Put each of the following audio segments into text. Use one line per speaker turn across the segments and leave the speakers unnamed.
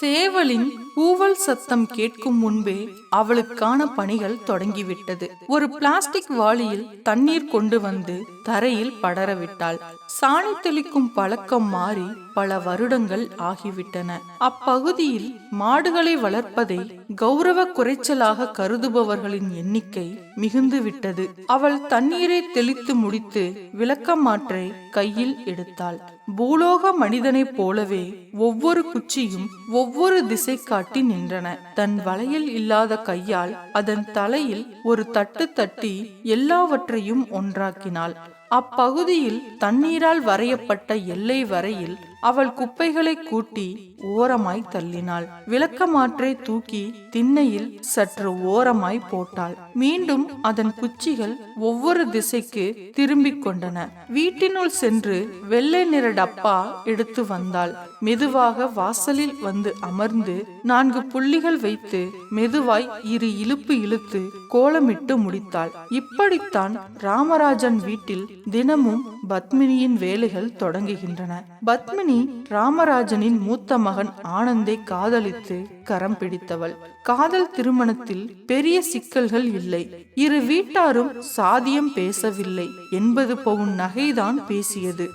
சேவலின் கூவல் சத்தம் கேட்கும் முன்பே அவளுக்கான பணிகள் தொடங்கிவிட்டது. ஒரு பிளாஸ்டிக் வாளியில் தண்ணீர் கொண்டு வந்து தரையில் படரவிட்டாள். சாணி தெளிக்கும் பழக்கம் மாறி பல வருடங்கள் ஆகிவிட்டன. அப்பகுதியில் மாடுகளை வளர்ப்பதை கௌரவ குறைச்சலாக கருதுபவர்களின் எண்ணிக்கை மிகுந்து விட்டது. அவள் தண்ணீரை தெளித்து முடித்து விளக்கமாற்றை கையில் எடுத்தாள். பூலோக மனிதனைப் போலவே ஒவ்வொரு குச்சியும் ஒவ்வொரு திசை காட்டி நின்றன. தன் வளையல் இல்லாத கையால் அதன் தலையில் ஒரு தட்டு தட்டி எல்லாவற்றையும் ஒன்றாக்கினாள். அப்பகுதியில் தண்ணீரால் வரையப்பட்ட எல்லை வரையில் அவள் குப்பைகளை கூட்டி ஓரமாய் தள்ளினாள். விளக்கமாற்றை தூக்கி திண்ணையில் சற்று ஓரமாய் போட்டாள். மீண்டும் அதன் குச்சிகள் ஒவ்வொரு திசைக்கு திரும்பிக் கொண்டன. வீட்டினுள் சென்று வெள்ளை நிற டப்பா எடுத்து வந்தாள். மெதுவாக வாசலில் வந்து அமர்ந்து நான்கு புள்ளிகள் வைத்து மெதுவாய் இரு இழுப்பு இழுத்து கோலமிட்டு முடித்தாள். இப்படித்தான் ராமராஜன் வீட்டில் தினமும் பத்மினியின் வேலைகள் தொடங்குகின்றன. பத்மினி ராமராஜனின் மூத்த மகன் ஆனந்தை காதலித்து கரம் பிடித்தவள். காதல் திருமணத்தில் பெரிய சிக்கல்கள் இல்லை. இரு வீட்டாரும் சாதியம் பேசவில்லை எண்பது பவுன் நகைதான் பேசியது.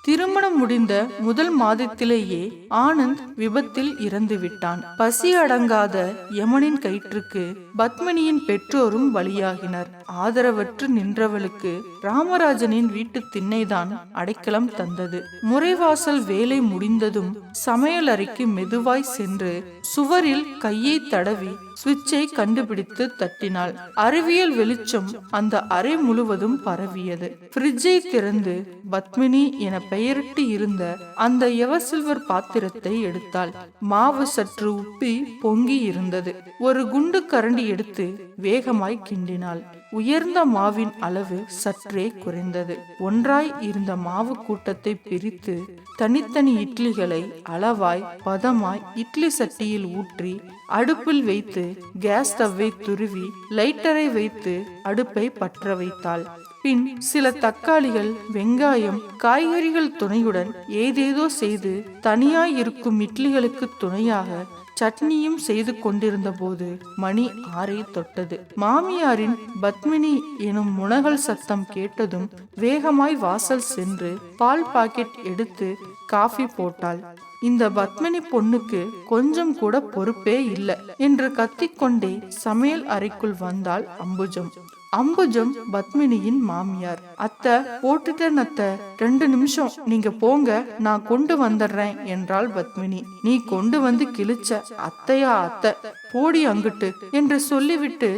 திருமணம் முடிந்த முதல் மாதத்திலேயே ஆனந்த் விபத்தில் இறந்துவிட்டான். பசி அடங்காத யமனின் கயிற்றுக்கு பத்மினியின் பெற்றோரும் பலியாகினர் ஆதரவற்று நின்றவளுக்கு ராமராஜனின் வீட்டு திண்ணைதான் அடைக்கலம் தந்தது. முறைவாசல் வேலை முடிந்ததும் சமையலறைக்கு மெதுவாய் சென்று சுவரில் கையை தடவி சுவிட்சை கண்டுபிடித்து தட்டினாள். அறிவியல் வெளிச்சம் அந்த அறை முழுவதும் பரவியது. பிரிட்ஜை திறந்து பத்மினி என பெயரிட்டு இருந்த அந்த எவசில்வர் பாத்திரத்தை எடுத்தாள். மாவு சற்று உப்பி பொங்கி இருந்தது. ஒரு குண்டு கரண்டி எடுத்து வேகமாய் கிண்டினாள். உயர்ந்த மாவின் அளவு சற்றே குறைந்தது. ஒன்றாய் இருந்த மாவு கூட்டத்தை பிரித்து தனித்தனி இட்லிகளை அளவாய் பதமாய் இட்லி சட்டியில் ஊற்றி அடுப்பில் வைத்து கேஸ் ஸ்டவ்வை துருவி லைட்டரை வைத்து அடுப்பை பற்ற வைத்தாள். பின் சில தக்காளிகள் வெங்காயம் காய்கறிகள் துணையுடன் ஏதேதோ செய்து தனியாய் இருக்கும் இட்லிகளுக்கு துணையாக சட்னியும் செய்து கொண்டிருந்த போது மணி ஆறை தொட்டது. மாமியாரின் பத்மினி எனும் முனகல் சத்தம் கேட்டதும் வேகமாய் வாசல் சென்று பால் பாக்கெட் எடுத்து காஃபி போட்டாள். இந்த பத்மினி பொண்ணுக்கு கொஞ்சம் கூட பொறுப்பே இல்லை என்று கத்திக்கொண்டே சமையல் அறைக்குள் வந்தாள் அம்புஜம். அம்புஜம் பத்மினியின் மாமியார். அத்தை போட்டுட்டேன் அத்தை. ரெண்டு நிமிஷம் நீங்க போங்க நான் கொண்டு வந்துடுறேன் என்றாள் பத்மினி. நீ கொண்டு வந்து கிழிச்ச அத்தையா அத்தை? போடி அங்கிட்டு என்று சொல்லிவிட்டு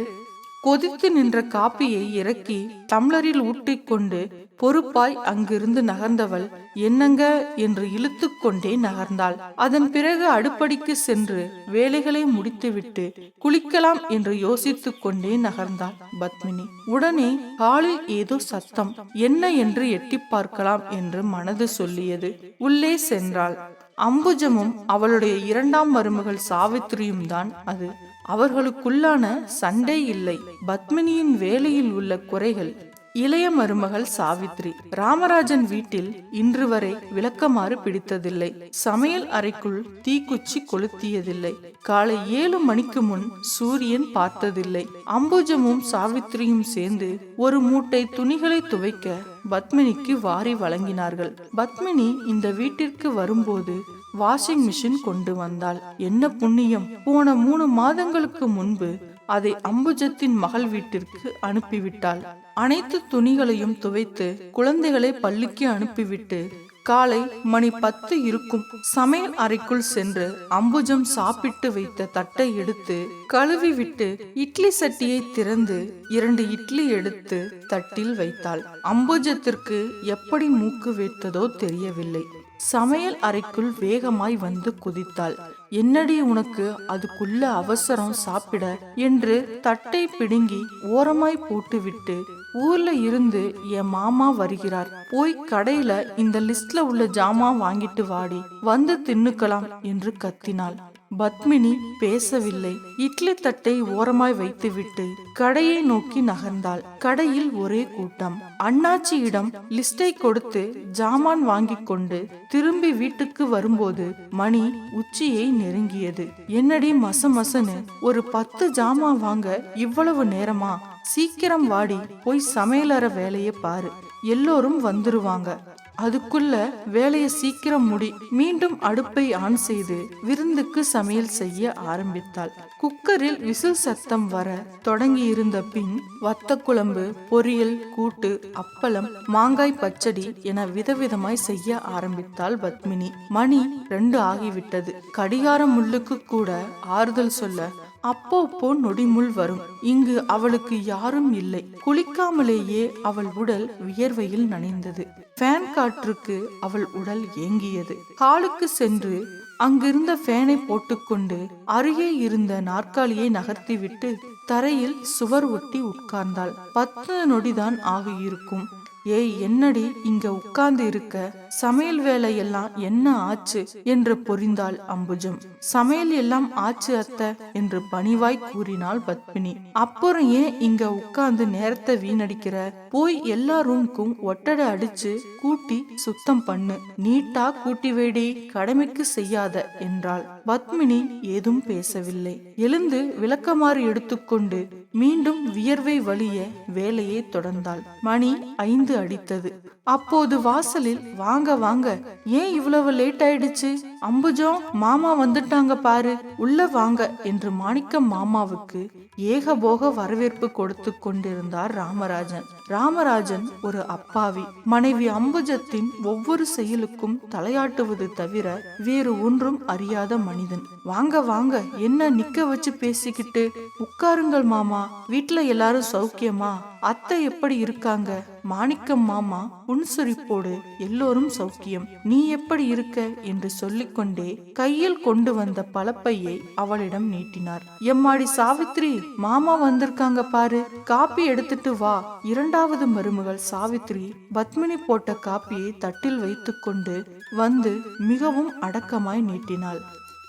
கொதித்து நின்ற காப்பியை இறக்கி டம்ளரில் ஊட்டிக்கொண்டு பொறுப்பாய் அங்கிருந்து நகர்ந்தவள் என்னங்க? என்று இழுத்து கொண்டே நகர்ந்தாள். அதன் பிறகு அடுப்படிக்கு சென்று வேலைகளை முடித்துவிட்டு குளிக்கலாம் என்று யோசித்து கொண்டே நகர்ந்தாள் பத்மினி. உடனே காலில் ஏதோ சத்தம் என்ன என்று எட்டி பார்க்கலாம் என்று மனது சொல்லியது. உள்ளே சென்றாள். அம்புஜமும் அவளுடைய இரண்டாம் மருமகள் சாவித்திரியும் தான் அது. அவர்களுக்குள்ளான சண்டை இல்லை. பத்மினியின் வேலையில் உள்ள குறைகள். இளைய மருமகள் சாவித்ரி ராமராஜன் வீட்டில் இன்று வரை விளக்கமாறு பிடித்ததில்லை. சமையல் அறைக்குள் தீக்குச்சி கொளுத்தியதில்லை. காலை ஏழு மணிக்கு முன் சூரியன் பார்த்ததில்லை. அம்புஜமும் சாவித்ரியும் சேர்ந்து ஒரு மூட்டை துணிகளை துவைக்க பத்மினிக்கு வாரி வழங்கினார்கள். பத்மினி இந்த வீட்டிற்கு வரும்போது வாஷிங் மிஷின் கொண்டு வந்தாள். என்ன புண்ணியம்? போன மூணு மாதங்களுக்கு முன்பு அதை அம்புஜத்தின் மகள் வீட்டிற்கு அனுப்பிவிட்டாள். அனைத்து துணிகளையும் துவைத்து குழந்தைகளை பள்ளிக்கு அனுப்பிவிட்டு காலை மணி பத்து இருக்கும் சமையல் அறைக்குள் சென்று அம்புஜம் சாப்பிட்டு வைத்த தட்டை எடுத்து கழுவி விட்டு இட்லி சட்டியை திறந்து இரண்டு இட்லி எடுத்து தட்டில் வைத்தாள். அம்புஜத்திற்கு எப்படி மூக்கு வைத்ததோ தெரியவில்லை. சமையல் அறைக்குள் வேகமாய் வந்து குதித்தாள். என்னடி உனக்கு அதுக்குள்ள அவசரம் சாப்பிட? என்று தட்டை பிடுங்கி ஓரமாய் போட்டுவிட்டு ஊர்ல இருந்து என் மாமா வருகிறார். போய் கடையில இந்த லிஸ்ட்ல உள்ள ஜாமான் வாங்கிட்டு வாடி. வந்து தின்னுக்கலாம் என்று கத்தினாள். பத்மினி பேசவில்லை. இட்லி தட்டை ஓரமாய் வைத்துவிட்டு கடையை நோக்கி நகர்ந்தாள். கடையில் ஒரே கூட்டம். அண்ணாச்சியிடம் லிஸ்டை கொடுத்து ஜாமான் வாங்கிக் கொண்டு திரும்பி வீட்டுக்கு வரும்போது மணி உச்சியை நெருங்கியது. என்னடி மச மசன்னு ஒரு பத்து ஜாமான் வாங்க இவ்வளவு நேரமா? சீக்கிரம் வாடி போய் சமையலற வேலையை பாரு. எல்லோரும் வந்துருவாங்க. அதுக்குள்ள வேலையை சீக்கிரம் முடி. மீண்டும் அடுப்பை ஆன் செய்து விருந்துக்கு சமையல் செய்ய ஆரம்பித்தாள். குக்கரில் விசில் சத்தம் வர தொடங்கி இருந்த பின் வத்த குழம்பு பொரியல் கூட்டு அப்பளம் மாங்காய் பச்சடி என விதவிதமாய் செய்ய ஆரம்பித்தாள் பத்மினி. மணி ரெண்டு ஆகிவிட்டது. கடிகார முள்ளுக்கு கூட ஆறுதல் சொல்ல அப்பப்போ நொடிமுள் வரும். இங்கு அவளுக்கு யாரும் இல்லை. குளிக்காமலேயே அவள் உடல் வியர்வையில் நனைந்தது. ஃபேன் காற்றுக்கு அவள் உடல் ஏங்கியது. ஹாலுக்கு சென்று அங்கிருந்த ஃபேனை போட்டுக்கொண்டு அருகே இருந்த நாற்காலியை நகர்த்திவிட்டு தரையில் சுவர் ஒட்டி உட்கார்ந்தாள். பத்து நொடிதான் ஆகியிருக்கும். ஏய் என்னடி இங்க உட்கார்ந்து இருக்க? சமையல் வேலையெல்லாம் என்ன ஆச்சு? என்று பொறிந்தாள் அம்புஜம். சமையல் எல்லாம் ஆச்சு அத்த என்று பணிவாய் கூறினாள் பத்மினி. அப்புறம் ஏன் இங்க உட்கார்ந்து நேரத்தை வீணடிக்கிற? போய் எல்லா ரூம்க்கும் ஒட்டடை அடிச்சு கூட்டி சுத்தம் பண்ணு. நீட்டா கூட்டி வேடி கடமைக்கு செய்யாத என்றாள். பத்மினி ஏதும் பேசவில்லை. எழுந்து விளக்கமாறு எடுத்துக்கொண்டு மீண்டும் வியர்வை வழிய வேலையை தொடர்ந்தாள். மணி ஐந்து அடித்தது. அப்போது வாசலில் வாங்க வாங்க ஏன் இவ்வளவு லேட் ஆயிடுச்சு? அம்புஜம் மாமா வந்துட்டாங்க பாரு உள்ள வாங்க என்று மாணிக்க மாமாவுக்கு ஏகபோக வரவேற்பு கொடுத்து கொண்டிருந்தார் ராமராஜன். ராமராஜன் ஒரு அப்பாவி. மனைவி அம்புஜத்தின் ஒவ்வொரு செயலுக்கும் தலையாட்டுவது தவிர வேறு ஒன்றும் அறியாத மனிதன். வாங்க வாங்க என்ன நிக்க வச்சு பேசிக்கிட்டு? உட்காருங்கள் மாமா வீட்டுல எல்லாரும் சௌக்கியமா? அத்தை எப்படி இருக்காங்க? மாணிக்கம் மாமா புன்சுரிப்போடு எல்லோரும் சௌக்கியம். நீ எப்படி இருக்க? என்று சொல்லிக்கொண்டே கையில் கொண்டு வந்த பழப்பையை அவளிடம் நீட்டினார். எம்மாடி சாவித்ரி மாமா வந்திருக்காங்க பாரு. காப்பி எடுத்துட்டு வா. இரண்டாவது மருமகள் சாவித்ரி பத்மினி போட்ட காப்பியை தட்டில் வைத்துக்கொண்டு வந்து மிகவும் அடக்கமாய் நீட்டினாள்.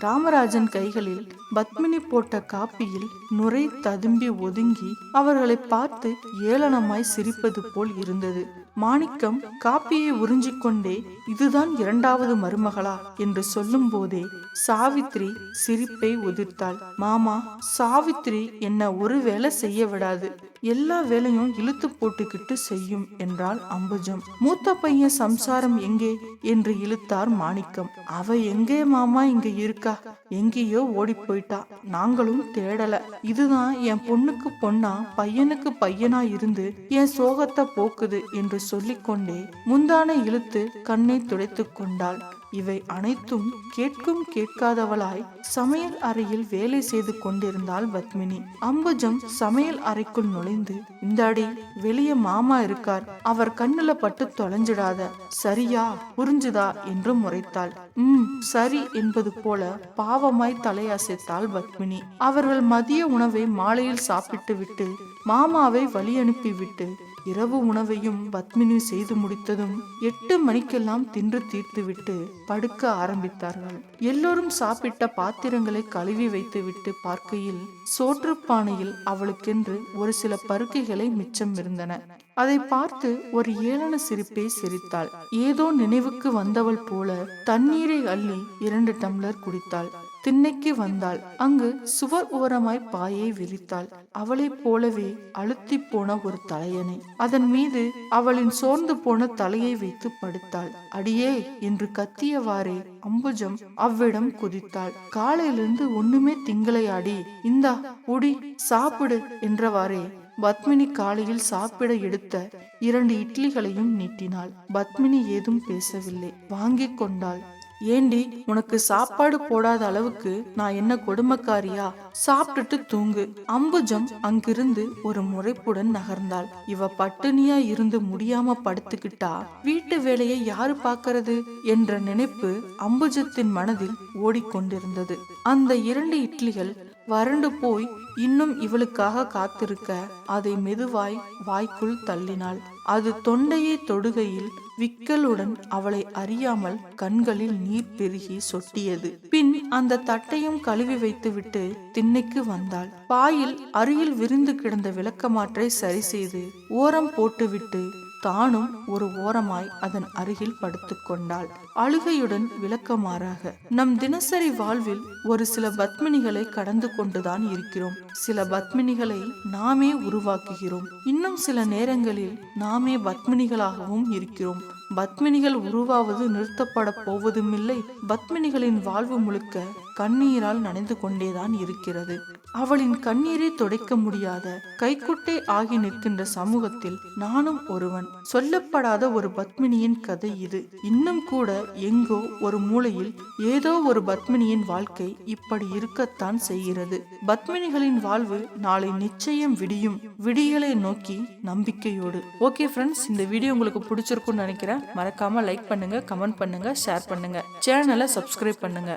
ராமராஜன் கைகளில் பத்மினி போட்ட காப்பியில் நுரை ததும்பி ஒதுங்கி அவர்களை பார்த்து ஏளனமாய் சிரிப்பது போல் இருந்தது. மாணிக்கம் காப்பியை உறிஞ்சிக்கொண்டே இதுதான் இரண்டாவது மருமகளா என்று சொல்லும் போதே சாவித்ரி சிரிப்பை உதிர்த்தாள். மாமா சாவித்ரி என்ன ஒரு வேலை செய்ய விடாது. எல்லா வேலையும் இழுத்து போட்டுக்கிட்டு செய்யும் என்றாள் அம்புஜம். மூத்த பையன் சம்சாரம் எங்கே என்று இழுத்தார் மாணிக்கம். அவ எங்கே மாமா? இங்க இருக்கா? எங்கேயோ ஓடி போயிட்டா நாங்களும் தேடல. இதுதான் என் பொண்ணுக்கு பொண்ணா பையனுக்கு பையனா இருந்து என் சோகத்தை போக்குது என்று சொல்லிக்கொண்டே முந்தானை இழுத்து கண்ணை துடைத்துக் கொண்டாள். இவை அனைத்தும் கேட்கும் கேட்காதவளாய் சமையல் அறையில் வேலை செய்து கொண்டிருந்தாள் பத்மினி. அம்புஜம் சமையல் அறைக்குள் நுழைந்து இந்தாடி வெளியே மாமா இருக்கார். அவர் கண்ணுல பட்டு தொலைஞ்சிடாத. சரியா? புரிஞ்சுதா? என்று முறைத்தாள். உம் சரி என்பது போல பாவமாய் தலையசைத்தாள் பத்மினி. அவர்கள் மதிய உணவை மாலையில் சாப்பிட்டு விட்டு மாமாவை வழி அனுப்பிவிட்டு இரவு உணவையும் பத்மினி செய்து முடித்ததும் எட்டு மணிக்கெல்லாம் தின்று தீர்த்துவிட்டு படுக்க ஆரம்பித்தார்கள். எல்லோரும் சாப்பிட்ட பாத்திரங்களை கழுவி வைத்துவிட்டு பார்க்கையில் சோற்றுப்பானையில் அவளுக்கென்று ஒரு சில பருக்கைகளை மிச்சம் இருந்தன. அதை பார்த்து ஒரு ஏளன சிரிப்பை சிரித்தாள். ஏதோ நினைவுக்கு வந்தவள் போல தண்ணீரை அள்ளி இரண்டு டம்ளர் குடித்தாள். திண்ணைக்கு வந்தாள். அங்கு சுவர் ஓரமாய் பாயை விரித்தாள். அவளைப் போலவே அழுத்தி போன ஒரு தலையணை. அதன் மீது அவளின் சோர்ந்து போன தலையை வைத்து படுத்தாள். அடியே! என்று கத்தியவாறே அம்புஜம் அவ்விடம் குதித்தாள். காலையிலிருந்து ஒண்ணுமே திங்களையாடி இந்தா உடி சாப்பிடு என்றவாறே பத்மினி காலையில் சாப்பிட எடுத்த இரண்டு இட்லிகளையும் நீட்டினாள். பத்மினி ஏதும் பேசவில்லை. வாங்கிக் கொண்டாள். ஏண்டி உனக்கு சாப்பாடு போடாத அளவுக்கு நான் என்ன கொடுமக்காரியா? சாப்பிட்டுட்டு தூங்கு. அம்புஜம் அங்கிருந்து ஒரு முறைப்புடன் நகர்ந்தாள். இவ பட்டினியா இருந்து முடியாம படுத்துக்கிட்டா. வீட்டு வேலையை யாரு பாக்கிறது என்ற நினைப்பு அம்புஜத்தின் மனதில் ஓடிக்கொண்டிருந்தது. அந்த இரண்டு இட்லிகள் வறண்டு போய் இன்னும் இவளுக்காக காத்திருக்க அதை மெதுவாய் வாய்க்குள் தள்ளினாள். அது தொண்டையை தொடுகையில் விக்கலுடன் அவளை அறியாமல் கண்களில் நீர் பெருகி சொட்டியது. பின் அந்த தட்டையும் கழுவி வைத்துவிட்டு திண்ணைக்கு வந்தாள். பாயில் அருகில் விரிந்து கிடந்த விளக்கமாற்றை சரி செய்து ஓரம் போட்டுவிட்டு தானும் ஒரு ஓரமாய் அதன் அருகில் படுத்துக்கொண்டாள். அழுகையுடன் விளக்கமாறாக நம் தினசரி வாழ்வில் ஒரு சில பத்மினிகளை கடந்து கொண்டுதான் இருக்கிறோம். சில பத்மினிகளை நாமே உருவாக்குகிறோம். இன்னும் சில நேரங்களில் நாமே பத்மினிகளாகவும் இருக்கிறோம். பத்மினிகள் உருவாவது நிறுத்தப்பட போவதும் இல்லை பத்மினிகளின் வாழ்வு முழுக்க கண்ணீரால் நனைந்து கொண்டேதான் இருக்கிறது. அவளின் கண்ணீரை துடைக்க முடியாத கைக்குட்டை ஆகி நிற்கின்ற சமூகத்தில் நானும் ஒருவன். சொல்லப்படாத ஒரு பத்மினியின் கதை இது. இன்னும் கூட எங்கோ ஒரு மூலையில் ஏதோ ஒரு பத்மினியின் வாழ்க்கை இப்படி இருக்கத்தான் செய்கிறது. பத்மினிகளின் வாழ்வு நாளை நிச்சயம் விடியும். விடியலை நோக்கி நம்பிக்கையோடு. ஓகே ஃப்ரெண்ட்ஸ் இந்த வீடியோ உங்களுக்கு பிடிச்சிருக்கும்னு நினைக்கிறேன். மறக்காம லைக் பண்ணுங்க கமெண்ட் பண்ணுங்க ஷேர் பண்ணுங்க. சேனலை சப்ஸ்கிரைப் பண்ணுங்க.